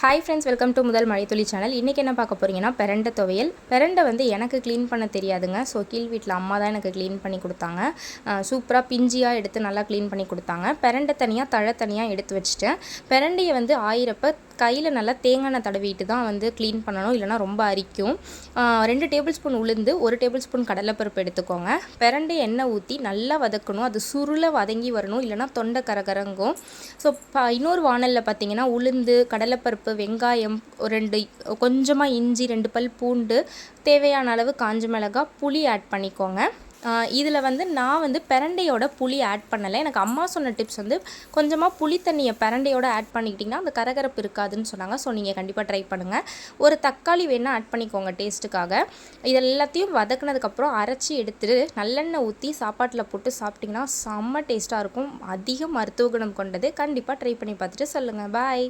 Hi friends welcome to முதல் மழைத்துளி channel இன்றைக்கி என்ன பார்க்க போகிறீங்கன்னா பெரண்டை துவையல். பெரண்டை வந்து எனக்கு க்ளீன் பண்ண தெரியாதுங்க. ஸோ கீழ் வீட்டில் அம்மா தான் எனக்கு க்ளீன் பண்ணி கொடுத்தாங்க. சூப்பராக பிஞ்சியாக எடுத்து நல்லா க்ளீன் பண்ணி கொடுத்தாங்க. பெரண்டை தனியாக தழை தனியாக எடுத்து வச்சுட்டேன். பெரண்டையை வந்து ஆயிரப்ப கையில் நல்லா தேங்காய் எண்ணெய் தடவிட்டு தான் வந்து க்ளீன் பண்ணணும். இல்லைனா ரொம்ப அரிக்கும். ரெண்டு டேபிள் ஸ்பூன் உளுந்து ஒரு டேபிள் ஸ்பூன் கடலைப்பருப்பு எடுத்துக்கோங்க. பெரண்டை எண்ணெய் ஊற்றி நல்லா வதக்கணும். அது சுருளை வதங்கி வரணும். இல்லைனா தொண்டை கரகரங்கும். ஸோ ப இன்னொரு வானலில் பார்த்தீங்கன்னா உளுந்து கடலைப்பருப்பு வெங்காயம் ரெண்டு கொஞ்சமாக இஞ்சி ரெண்டு பல் பூண்டு தேவையான அளவு காஞ்ச மிளகாய் புளி ஆட் பண்ணிக்கோங்க. இதில் வந்து நான் வந்து பிரண்டையோட புளி ஆட் பண்ணலை. எனக்கு அம்மா சொன்ன டிப்ஸ் வந்து கொஞ்சமாக புளி தண்ணியை பிரண்டையோட ஆட் பண்ணிக்கிட்டிங்கன்னா அந்த கரகரப்பு இருக்காதுன்னு சொன்னாங்க. ஸோ நீங்கள் கண்டிப்பாக ட்ரை பண்ணுங்கள் ஒரு தக்காளி வேணால் ஆட் பண்ணிக்கோங்க டேஸ்ட்டுக்காக இது எல்லாத்தையும் வதக்குனதுக்கப்புறம் அரைச்சி எடுத்துட்டு நல்லெண்ணெய் ஊற்றி சாப்பாட்டில் போட்டு சாப்பிட்டிங்கன்னா செம்ம டேஸ்ட்டாக இருக்கும். அதிக மருத்துவ குணம் கொண்டது. கண்டிப்பாக ட்ரை பண்ணி பார்த்துட்டு சொல்லுங்கள் பாய்